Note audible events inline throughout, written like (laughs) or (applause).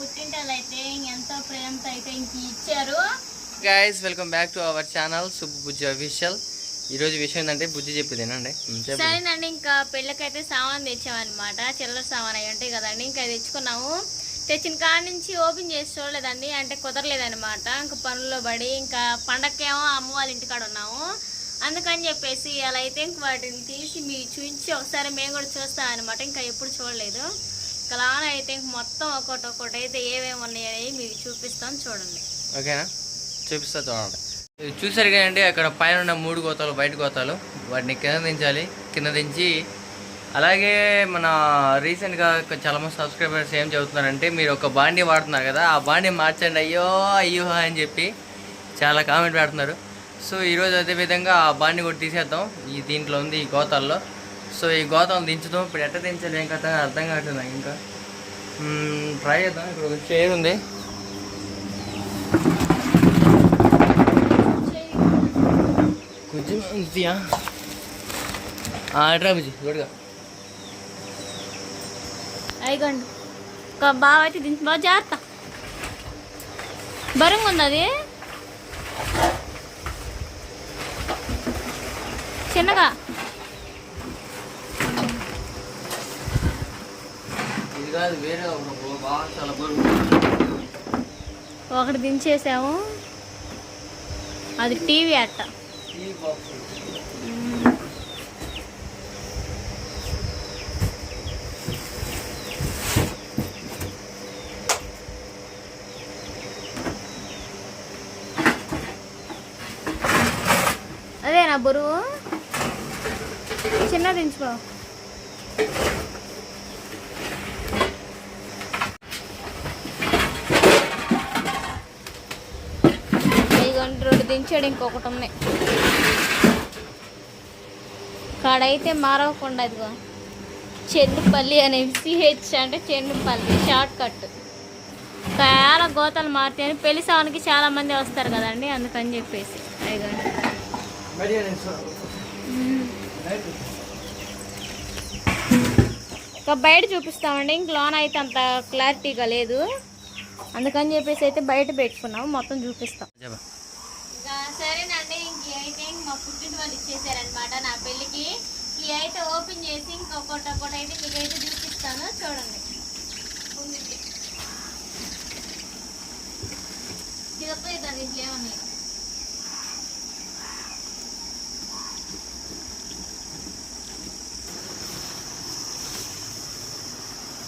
పుట్టింటలు అయితే ఎంతో ప్రేమతో అయితే ఇంక ఇచ్చారు. Guys welcome back to our channel Subbu Bujji official ఈరోజు విషయం ఏంటంటే బుజ్జి చెప్పేది ఏనండి సరేనండి ఇంకా పెళ్ళకైతే సామాన్ తెచ్చామన్నమాట. చిల్లర సామాన్ అవి ఉంటాయి కదండి ఇంకా తెచ్చుకున్నాము. తెచ్చిన కాడ నుంచి ఓపెన్ చేసి చూడలేదండి అంటే కుదరలేదన్నమాట. ఇంకా పనుల్లో పడి ఇంకా పండక్కేమో అమ్మ వాళ్ళ ఇంటికాడ ఉన్నాము. అందుకని చెప్పేసి అలా అయితే ఇంక వాటిని తీసి మీ చూపించి ఒకసారి మేము కూడా చూస్తాం అనమాట ఇంకా ఎప్పుడు చూడలేదు. ఇంకా అయితే మొత్తం ఒకటి ఒకటి అయితే ఏమేమి ఉన్నాయని మీకు చూపిస్తాం చూడండి. ఓకేనా? చూపిస్తా చూడండి. చూసారు కదండి అక్కడ పైన ఉన్న మూడు గోతాలు బయట గోతాలు. వాటిని కింద దించాలి. కింద దించి అలాగే మన రీసెంట్గా చాలా మంది సబ్స్క్రైబర్స్ ఏం చెబుతున్నారంటే మీరు ఒక బాండీ వాడుతున్నారు కదా ఆ బాండీ మార్చండి అయ్యో అయ్యో అని చెప్పి చాలా కామెంట్ పెడుతున్నారు. సో ఈరోజు అదే విధంగా ఆ బాండీ కూడా తీసేద్దాం. ఈ దీంట్లో ఉంది ఈ గోతాల్లో. సో ఈ గోతం దించుదాం ఇప్పుడు ఎట్ట దించలేం కదా అర్థం కావట్లేదు నాకు ఇంకా. ట్రై చేద్దాం. ఇక్కడ ఒక చైర్ ఉంది. కొంచెం ఉంచియా? ఎట్రా బుజ్జి చూడగా అయిగండి ఒక బాగా అయితే దించి బాగా జాగ్రత్త. బరుంగా ఉంది అది. చిన్నగా. ఒకటి దించేసాము. అది టీవీ అట్ట. ఈ బాక్స్. అదే నా బరువు. చిన్న దించుకో ఇదిగోండి రెండు దించాడు ఇంకొకటి ఉన్నాయి కాడైతే మారవకుండా ఇదిగో. చెన్నుపల్లి అనే సిహెచ్ అంటే చెన్నుపల్లి షార్ట్ కట్. చాలా గోతాలు మారుతాయని పెళ్ళి సావానికి చాలా మంది వస్తారు కదండి అందుకని చెప్పేసి. అదిగోండి ఇంకా బయట చూపిస్తామండి ఇంక లోన అయితే అంత క్లారిటీగా లేదు. అందుకని చెప్పేసి అయితే బయట పెట్టుకున్నాము మొత్తం చూపిస్తాం. సరేనండి ఇంక అయితే మా పుట్టిన వాళ్ళు ఇచ్చేసారనమాట నా పెళ్ళికి. ఈ అయితే ఓపెన్ చేసి ఇంకొకటి ఒకటి అయితే మీకైతే చూపిస్తాను చూడండి. ఉంది. ఇది ఒక్క ఇద్దాం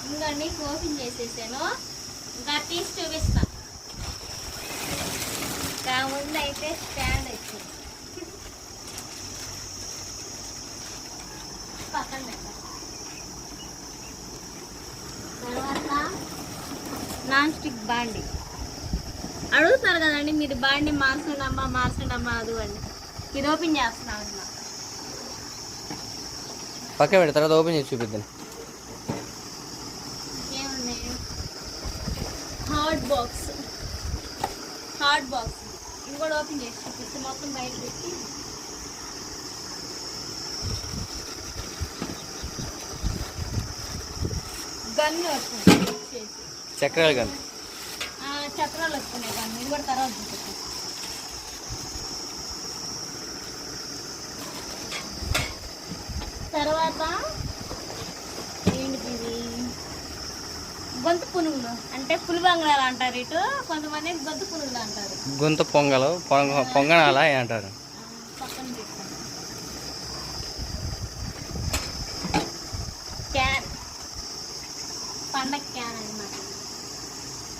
ఇంకండి ఓపెన్ చేసేసాను. ఇంకా తీసి చూపిస్తాను ముందు అయితే స్టాండ్ వచ్చింది పక్కన తర్వాత నాన్ స్టిక్ బాండి. అడుగుతారు కదండి మీరు బాండి మార్చండి అమ్మా మార్చండి అమ్మా అది అండి ఇది ఓపెన్ చేస్తున్నాం అన్నమాట పక్కన పెట్టి తర్వాత ఓపెన్ చేసి చూపిద్దాం. ఏమున్నాయి? హాట్ బాక్స్ హాట్ బాక్స్ కూడా ఓపెన్ చేసి చూపిస్తే మొత్తం బయట పెట్టి గన్ను వస్తుంది చేసి. చక్రాలు ఆ, చక్రాలు వస్తున్నాయి గన్ను ఇది కూడా తర్వాత చూపిస్తాను తర్వాత ఏంటిది ఇది? గొంతు పునుగులు. అంటే పులిబంగళాలు అంటారు ఇటు కొంతమంది గొంతు పునుగులు అంటారు. గొంతు పొంగలు పొంగ పొంగనాల అంటారు. క్యాన్. పండగ క్యాన్ అన్నమాట.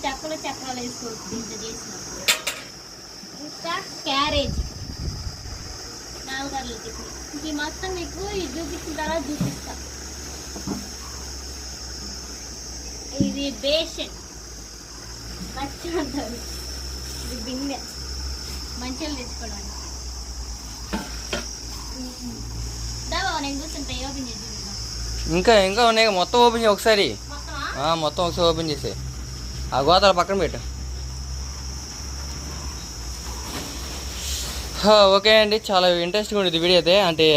చెక్కలు చక్రాలు వేసుకోవచ్చు దీంట్లో చేసినప్పుడు. ఇంకా క్యారేజ్. టిఫిన్. ఇంక ఈ మొత్తం మీకు ఇది చూపించిన తర్వాత చూపిస్తా. ఇది బేషన్. పచ్చి అంటారు ఇది బిందె మంచిగా తెచ్చుకోవడానికి. దావా నేను కూర్చుంటా ఓపెన్ చేసి చూపిద్దాం. ఇంకా ఇంకా ఉన్నాయి మొత్తం ఓపెన్ చేయి ఒకసారి. మొత్తం ఒకసారి ఓపెన్ చేసే ఆ గోతాల పక్కన పెట్టు. ఓకే అండి. చాలా ఇంట్రెస్టింగ్ ఉండేది వీడియో అయితే. అంటే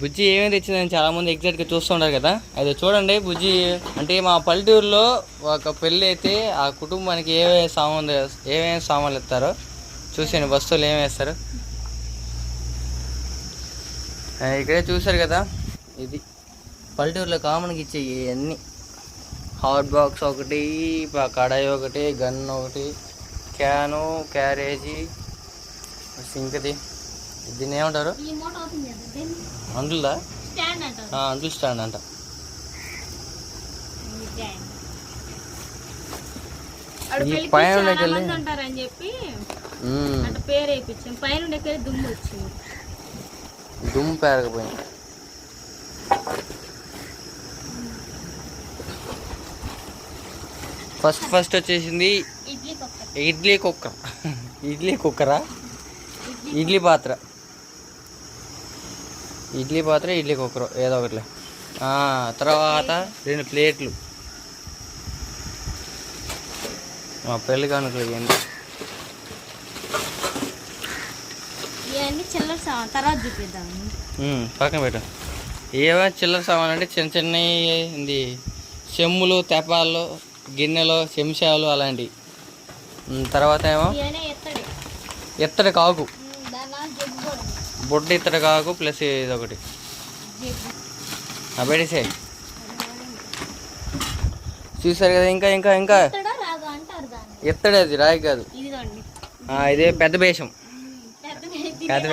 బుజ్జి ఏమేమి తెచ్చిందని చాలామంది ఎగ్జాక్ట్గా చూస్తుంటారు కదా. అయితే చూడండి బుజ్జి అంటే మా పల్లెటూరులో ఒక పెళ్ళి అయితే ఆ కుటుంబానికి ఏమేమి సామాన్లు ఏమేమి సామాన్లు ఇస్తారో చూసాను వస్తువులు ఏమేమి వేస్తారు? ఇక్కడే చూసారు కదా. ఇది పల్లెటూరులో కామన్గా ఇచ్చే ఇవన్నీ హాట్ బాక్స్ ఒకటి కడాయి ఒకటి గన్ ఒకటి క్యాను క్యారేజీ సింకది దీన్ని ఏమంటారు? అందులో? స్టాండ్ అందులో స్టాండ్ అంట. ఈ పైన ఉంటారని చెప్పి. అంటే పేరు వేయించాం పైన దుమ్ము వచ్చింది. దుమ్ము పేరకపోయింది. ఫస్ట్ ఫస్ట్ వచ్చేసింది ఇడ్లీ పక్క ఇడ్లీ కుక్కర్? ఇడ్లీ పాత్ర. ఇడ్లీ పాత్ర ఇడ్లీ కుక్కర్ ఏదో ఒకటిలే. ఆ, తర్వాత రెండు ప్లేట్లు. మా పెళ్ళి కానుకలు ఇవన్నీ ఇవన్నీ చిల్లర సామాన్ తర్వాత చూపిద్దాం. ఉమ్, పక్కన పెట్టు. ఏవో చిల్లర సామాన్ అంటే చిన్న చిన్న ఇది చెమ్ములు తెపాలు గిన్నెలు చెంచాలు అలాంటివి. తర్వాత ఏమో? ఎత్తడి కాకు ఉమ్, దాని జగ్గు కూడా ఉంది. బుడ్డ ఇత్తడి కాకు ప్లస్ ఇది ఒకటి జగ్గు ఆ పెట్టేసే చూసారు కదా ఇంకా ఇంకా ఇంకా. ఎత్తడా అది రాయి కాదు. ఇదే పెద్ద బేషం. పెద్ద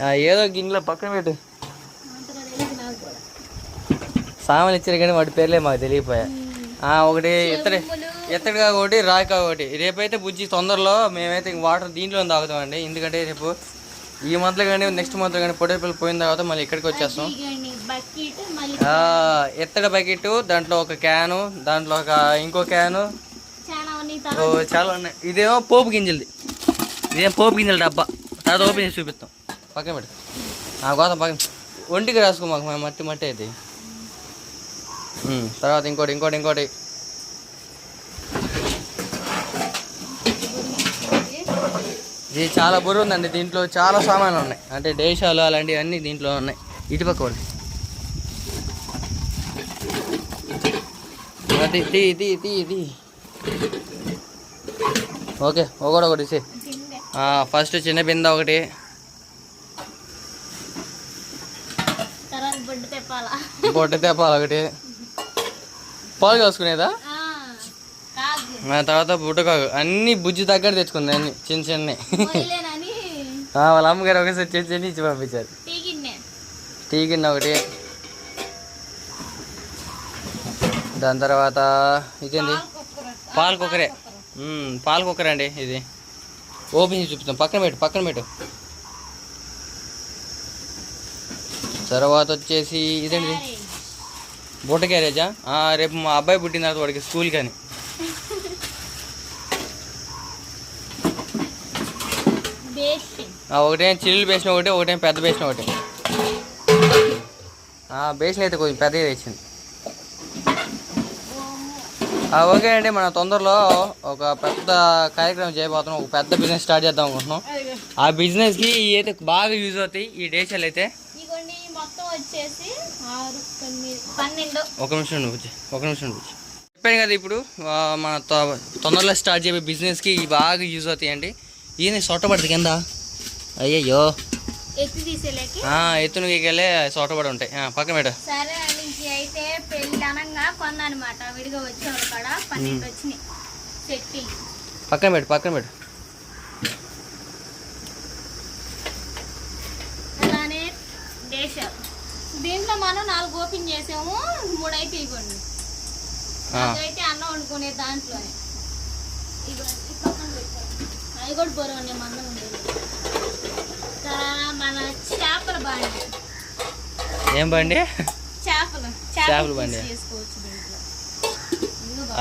ఆ, ఏదో గిన్నెలో పక్కన పెట్టు. సామాన్లు ఇచ్చారు కానీ వాటి పేర్లే మాకు తెలియపోయా ఒకటి ఎత్తడి కాక ఒకటి రాయి ఒకటి. రేపైతే బుజ్జి తొందరలో మేమైతే వాటర్ దీంట్లో తాగుతామండి. ఎందుకంటే రేపు ఈ మంత్లో కానీ నెక్స్ట్ మంత్లో కానీ పొట్టేపల్లి పోయిన తర్వాత మళ్ళీ ఇక్కడికి వచ్చేస్తాం. ఎత్తడి బకెట్ దాంట్లో ఒక క్యాను దాంట్లో ఒక ఇంకో క్యాను. చాలా ఉన్నాయి ఇదేమో పోపు గింజలది. ఇదేం పోపు గింజల డబ్బా. తర్వాత ఓపెన్ చేసి చూపిస్తాం. పక్కన పెట్టు ఆ గోతం పక్కన. ఒంటికి రాసుకో మాకు మట్టి మట్టి అయితే. తర్వాత ఇంకోటి ఇంకోటి ఇంకోటి. ఇది చాలా బరువు ఉందండి దీంట్లో చాలా సామాన్లు ఉన్నాయి అంటే దేశాలు అలాంటివి అన్నీ దీంట్లో ఉన్నాయి. ఇటుపక్క వాళ్ళు అది ఇది ఇది ఇది ఇది ఓకే ఒకటి ఒకటి. ఫస్ట్ చిన్న బిందె ఒకటి. బొడ్డు తెప్పాలి? ఒకటి. పాలు కాసుకునేదా? ఆ, తర్వాత బుట్టకాకు అన్ని బుజ్జి దగ్గర తెచ్చుకుంది అన్ని చిన్న ఆ, వాళ్ళ అమ్మగారు ఒకసారి చిన్న చిన్న ఇచ్చి పంపించారు. టీ గిన్నె. ఒకటి. దాని తర్వాత ఇదేంది? పాలు కుక్కర్. పాల కుక్కరే. అండి ఇది. ఓపెన్ చేసి చూపిస్తాం పక్కన పెట్టు పక్కన పెట్టు. తర్వాత వచ్చేసి ఇదేంటి క్యారేజ్. బుట్ట క్యారేజా? రేపు మా అబ్బాయి పుట్టిన తర్వాత వాడికి స్కూల్ కానీ బేసిన్ ఆ, ఒకటేం చిల్లు బేసిన ఒకటి ఒకటేం పెద్ద బేసిన ఒకటి. ఆ, బేసిన అయితే కొంచెం పెద్దగా తెచ్చింది. ఓకే అండి మన తొందరలో ఒక పెద్ద కార్యక్రమం చేయబోతున్నాం ఒక పెద్ద బిజినెస్ స్టార్ట్ చేద్దాం అనుకుంటున్నాం. ఆ బిజినెస్కి ఇవి అయితే బాగా యూజ్ అవుతాయి ఈ డేషాలు అయితే. ఒక నిమిషం ఉండు ఒక నిమిషం ఉండు చెప్పాను కదా ఇప్పుడు మన తొందరలో స్టార్ట్ చేయబోయే బిజినెస్కి బాగా యూజ్ అవుతాయండి. ఈయన సొట్టపడుతుంది కింద. అయ్యయ్యో. ఎత్తి తీసేలేకి? ఆ, ఎత్తున గీకెళ్ళే సొట్టపడి ఉంటాయి. పక్కన పెట్ట. సరే ఇంక అయితే పెళ్ళి అనగా కొన్నమాట విడిగా వచ్చేవారు కాడ పన్నెండు వచ్చినాయి. సెట్టి పక్కన పెట్టు పక్కన పెట్టు. అలానే దేశాలు దీంట్లో మనం నాలుగు ఓపెన్ చేసాము మూడు అయితే ఇవ్వండి ఆ, అయితే అన్నం వండుకునే దాంట్లోనే. ఇవ్వండి పక్కన పెట్టాను అవి కూడా బరువు మందం ఉండేది. మన చేపల బాండి. ఏం బండి? చేపలు. బండి.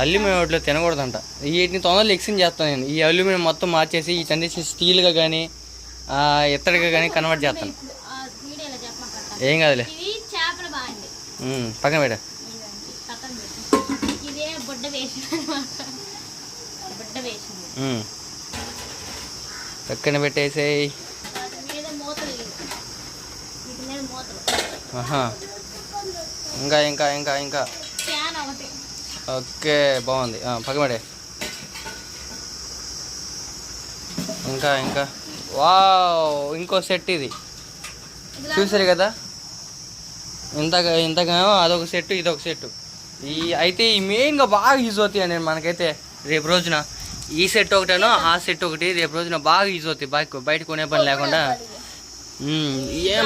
అల్యూమినియం వాటిలో తినకూడదంట. వీటిని తొందరలో ఎక్స్చేంజ్ చేస్తాను నేను. ఈ అల్యూమినియం మొత్తం మార్చేసి ఈ కండిషన్ స్టీల్గా కానీ ఇత్తడిగా కానీ కన్వర్ట్ చేస్తాను. ఏం కాదులే. పక్కన పెట్ట. పక్కన పెట్టు ఇదే బుడ్డ వేసిన అనమాట బుడ్డ వేసింది ఉమ్. పక్కన పెట్టేసేయి వాటి మీద మూతలు ఇవి. వీటి మీద మూతలు ఆహా ఇంకా ఇంకా ఇంకా ఇంకా. ఓకే బాగుంది. పెట్టే ఇంకా ఇంకా. వావ్ ఇంకో సెట్ ఇది. చూసారు కదా? ఇంతక ఇంతకేమో అదొక సెట్ ఇదొక సెట్ ఈ అయితే ఈ మెయిన్గా బాగా యూజ్ అవుతాయి అండి మనకైతే రేపు రోజున. ఈ సెట్ ఒకటేనో ఆ సెట్ ఒకటి రేపు రోజున బాగా యూజ్ అవుతాయి. బయట బయట కొనే పని లేకుండా. ఏం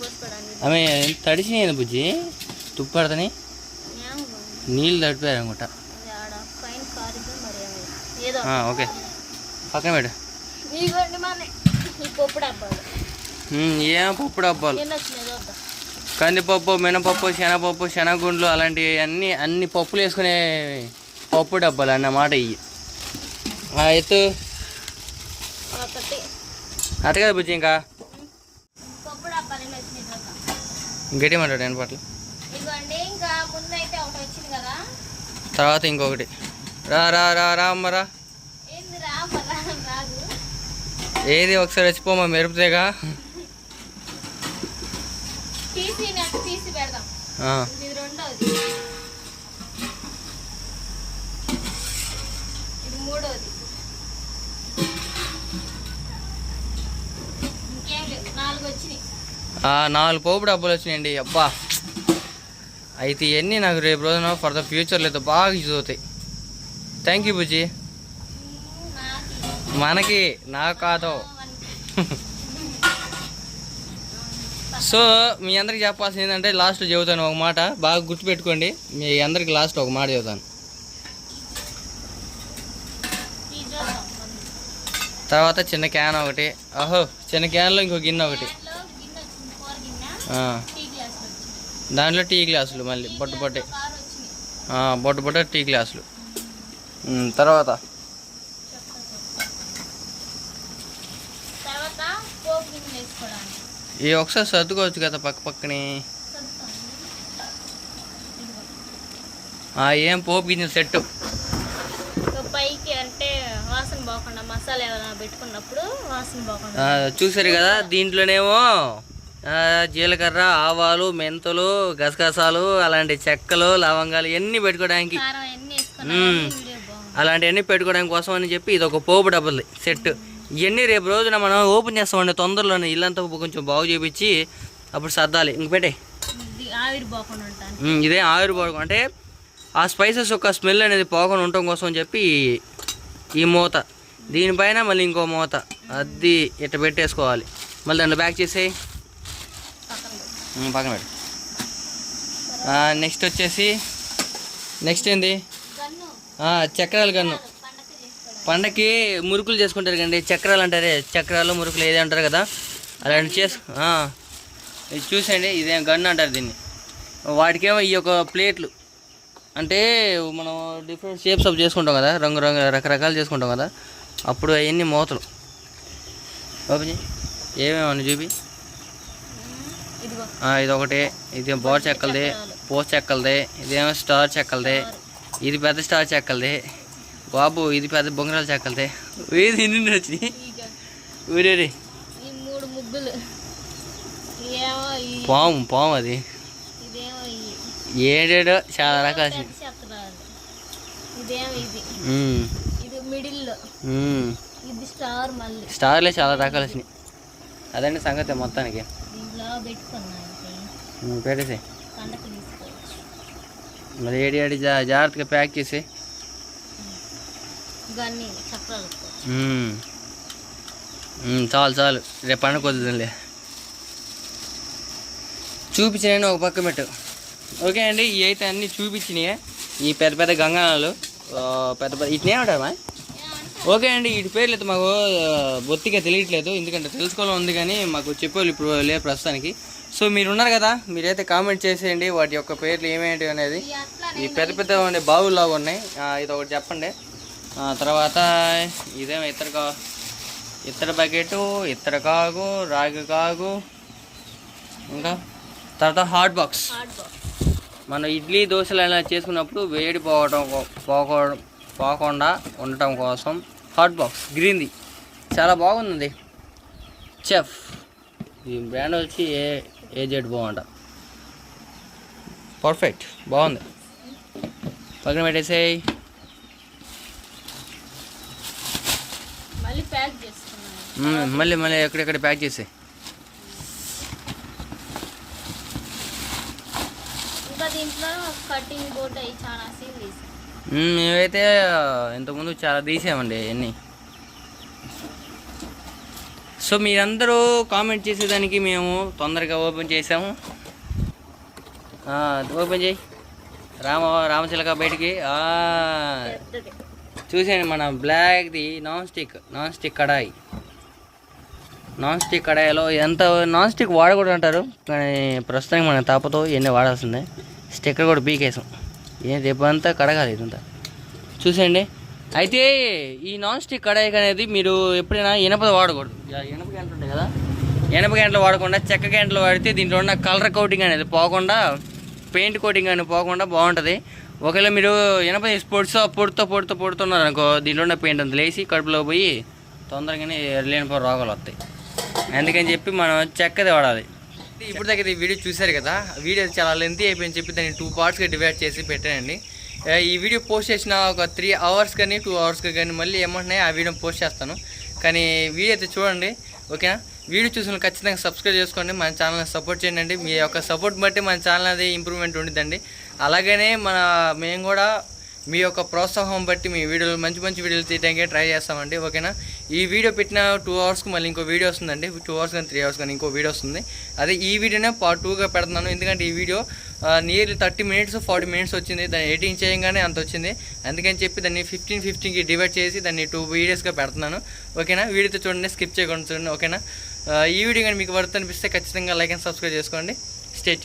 పోసుకోవడానికి. ఆమె తడిచినాయి బుజ్జి. తుప్పడతని నీళ్ళు తడిపారు అనుకుంటా. ఓకే. పక్కన పెట్టు. ఏం పప్పు డబ్బాలు. కందిపప్పు మినపప్పు శనగపప్పు శనగుండ్లు అలాంటివి అన్ని అన్ని పప్పులు వేసుకునే పప్పు డబ్బాలు అన్నమాట ఇవి ఎత్తు. అట్ట కదా బుజ్జి ఇంకా పప్పు డబ్బాలు ఎన్ని వచ్చినాయి చూద్దాం గట్టి మాట్లాడు నేను పట్ల ఇదిగోండి ఇంకా ముందైతే ఒకటి వచ్చింది కదా? తర్వాత ఇంకొకటి. రా రా రా రా అమ్మరా ఏంది ఒకసారి వచ్చిపోమా మెరుపుతేగా? (laughs) తీసి నెట్ తీసి పెడదాం. నాలుగు పోపు డబ్బులు వచ్చినాయండి. అబ్బా. అయితే ఇవన్నీ నాకు రేపు రోజున ఫర్ ద ఫ్యూచర్లో అయితే బాగా యూజ్ అవుతాయి. Thank you Bujji. మనకి నాకు కాదు. సో మీ అందరికి చెప్పాల్సింది ఏంటంటే లాస్ట్ చెబుతాను ఒక మాట. బాగా గుర్తుపెట్టుకోండి మీ అందరికి లాస్ట్ ఒక మాట చెబుతాను. తర్వాత చిన్న క్యాన్ ఒకటి. అహో చిన్న క్యాన్లో ఇంకో గిన్నె ఒకటి దాంట్లో గిన్నె వచ్చింది కూర గిన్నె ఆ, టీ గ్లాస్ వచ్చింది దాంట్లో టీ గ్లాసులు మళ్ళీ బొట్టు బొట్టే బొట్టు బొట్ట టీ గ్లాసులు. తర్వాత? ఈ ఒకసారి సర్దుకోవచ్చు కదా పక్క పక్కనే. ఏం పోపు గిన్నె సెట్ పైకి అంటే వాసన పోకుండా మసాలా ఏమైనా పెట్టుకున్నప్పుడు వాసన పోకుండా. చూసారు కదా దీంట్లోనేమో జీలకర్ర ఆవాలు మెంతులు గసగసాలు అలాంటి చెక్కలు లవంగాలు ఇవన్నీ పెట్టుకోవడానికి. అలాంటివన్నీ పెట్టుకోవడానికి కోసం అని చెప్పి ఇది ఒక పోపు డబ్బులు సెట్. ఇవన్నీ రేపు రోజున మనం ఓపెన్ చేస్తామండి తొందరలోనే. ఇల్లంతా కొంచెం బాగు చేపించి అప్పుడు సర్దాలి. ఇంక పెట్టే. ఇది ఆవిరిపోవడం అంటే ఆ స్పైసెస్ యొక్క స్మెల్ అనేది పోకుండా ఉండటం కోసం అని చెప్పి ఈ మూత. దీనిపైన మళ్ళీ ఇంకో మూత. అది ఇట్ట పెట్టేసుకోవాలి. మళ్ళీ దాంట్లో బ్యాక్ చేసేయి. పక్కన పెట్టు. నెక్స్ట్ వచ్చేసి నెక్స్ట్ ఏంది? గన్ను. చక్రాలు గన్ను. పండక్కి మురుకులు చేసుకుంటారు కండి చక్రాలు అంటారే చక్రాలు మురుకులు ఏది అంటారు కదా అలాంటి చేసు ఇది చూసండి ఇదే గన్ అంటారు దీన్ని. వాటికేమో ఈ యొక్క ప్లేట్లు. అంటే మనం డిఫరెంట్ షేప్స్ అప్ చేసుకుంటాం కదా రంగు రంగు రకరకాలు చేసుకుంటాం కదా అప్పుడు అవన్నీ మూతలు. ఓపెన్ ఏమేమని చూపి. ఇదొకటి. ఇది బోర్ చెక్కలది పోస్ట్ చెక్కలది ఇదేమో స్టార్ చెక్కలది ఇది పెద్ద స్టార్ చెక్కలది. బాబు ఇది పెద్ద బొంగరాల చెక్కలది. ఇది ఇన్ని వచ్చినాయి ఈ పాము పాము అది. ఏడేడో చాలా రకాలు స్టార్లే చాలా రకాలు వచ్చినాయి. అదండి సంగతి మొత్తానికి. పెట్టేసి మరి ఏడి ఏడి జాగ్రత్తగా ప్యాక్ చేసి చాలు చాలు. రేపు పండుగ వద్దులే. చూపించినాయి ఒక పక్క పెట్టు. ఓకే అండి ఇవి అయితే అన్నీ చూపించినాయి. ఈ పెద్ద పెద్ద గంగానాలు పెద్ద పెద్ద ఇట్నే ఏమంటారమ్మా ఓకే అండి వీటి పేర్లు అయితే మాకు బొత్తిగా తెలియట్లేదు. ఎందుకంటే తెలుసుకోవాలని ఉంది కానీ మాకు చెప్పేవాళ్ళు ఇప్పుడు లేరు ప్రస్తుతానికి. సో మీరు ఉన్నారు కదా మీరైతే కామెంట్ చేసేయండి వాటి యొక్క పేర్లు ఏమేంటి అనేది. ఈ పెద్ద పెద్ద ఉండే బావుల్లాగా ఉన్నాయి. ఇది ఒకటి చెప్పండి. తర్వాత ఇదేమో ఇతర కా ఇతర బకెట్ ఇతర కాగు రాగి కాగు ఇంకా తర్వాత హాట్ బాక్స్ మనం ఇడ్లీ దోశలు అలా చేసుకున్నప్పుడు వేడి పోవడం పోకపోవడం పోకుండా ఉండటం కోసం హాట్ బాక్స్ గ్రీన్ది చాలా బాగుంది చెఫ్ ఈ బ్రాండ్ వచ్చి ఏ ఏజెడ్ బాగుంట పర్ఫెక్ట్ బాగుంది. పక్కన పెట్టేసేయ్. మళ్ళీ మళ్ళీ మళ్ళీ ఎక్కడెక్కడ ప్యాక్ చేసే ఇంకా దీంట్లో కటింగ్ బోర్డు చాలా సీల్ మేమైతే ఇంతకుముందు చాలా తీసామండి అవన్నీ. సో మీరందరూ కామెంట్ చేసేదానికి మేము తొందరగా ఓపెన్ చేసాము. ఓపెన్ చేయి. రామ రామచిలక బయటికి. చూసాను చూసేయండి మన బ్లాక్ది నాన్ స్టిక్ నాన్ స్టిక్ కడాయి. నాన్ స్టిక్ కడాయిలో ఎంత నాన్ స్టిక్ వాడకూడదు అంటారు కానీ ప్రస్తుతానికి మనం తాపతో ఇవన్నీ వాడాల్సిందే. స్టిక్కర్ కూడా పీకేసాం. ఏం రేపు అంతా కడగాలి ఇదంతా. చూసేయండి. అయితే ఈ నాన్ స్టిక్ కడాయి అనేది మీరు ఎప్పుడైనా ఇనప వాడకూడదు. ఇక ఇనప గంటలు ఉంటాయి కదా? ఇనప గంటలు వాడకుండా చెక్క గంటలు వాడితే దీంట్లో ఉన్న కలర్ కోటింగ్ అనేది పోకుండా పెయింట్ కోటింగ్ అనేది పోకుండా బాగుంటుంది. ఒకవేళ మీరు ఇనప స్పోర్ట్స్ పొడితో పొడితో పొడుతున్నారు అనుకో దీంట్లో ఉన్న పెయింట్ అంత లేచి కడుపులో పోయి తొందరగానే లేనిపో రోగాలు వస్తాయి. అందుకని చెప్పి మనం చెక్కది వాడాలి. ఇప్పుడు దగ్గర ఈ వీడియో చూశారు కదా వీడియో చాలా లెంతీ అయిపోయింది చెప్పి దాన్ని టూ పార్ట్స్గా డివైడ్ చేసి పెట్టానండి. ఈ వీడియో పోస్ట్ చేసిన ఒక త్రీ అవర్స్ కానీ టూ అవర్స్కి కానీ మళ్ళీ ఏమంటున్నాయి ఆ వీడియో పోస్ట్ చేస్తాను. కానీ వీడియో అయితే చూడండి ఓకేనా? వీడియో చూసిన ఖచ్చితంగా సబ్స్క్రైబ్ చేసుకోండి మన ఛానల్ని సపోర్ట్ చేయండి మీ యొక్క సపోర్ట్ బట్టి మన ఛానల్ అది ఇంప్రూవ్మెంట్ ఉండిద్దండి. అలాగనే మన మేము కూడా మీ యొక్క ప్రోత్సాహం బట్టి మీ వీడియోలు మంచి మంచి వీడియోలు తీయడానికి ట్రై చేస్తామండి ఓకేనా? ఈ వీడియో పెట్టిన టూ అవర్స్కి మళ్ళీ ఇంకో వీడియో వస్తుందండి. టూ అవర్స్ కానీ త్రీ అవర్స్ కానీ ఇంకో వీడియో వస్తుంది. అదే ఈ వీడియోనే పార్ట్ టూగా పెడుతున్నాను. ఎందుకంటే ఈ video nearly thirty minutes forty minutes వచ్చింది. దాన్ని ఎడిటింగ్ చేయగానే అంత వచ్చింది. అందుకని చెప్పి దాన్ని ఫిఫ్టీన్ ఫిఫ్టీన్కి డివైడ్ చేసి దాన్ని టూ వీడియోస్గా పెడుతున్నాను. ఓకేనా? వీడియోతో చూడండి స్కిప్ చేయకుండా చూడండి ఓకేనా? ఈ వీడియో కానీ మీకు వర్త్ అనిపిస్తే ఖచ్చితంగా లైక్ అండ్ సబ్స్క్రైబ్ చేసుకోండి. స్టేట్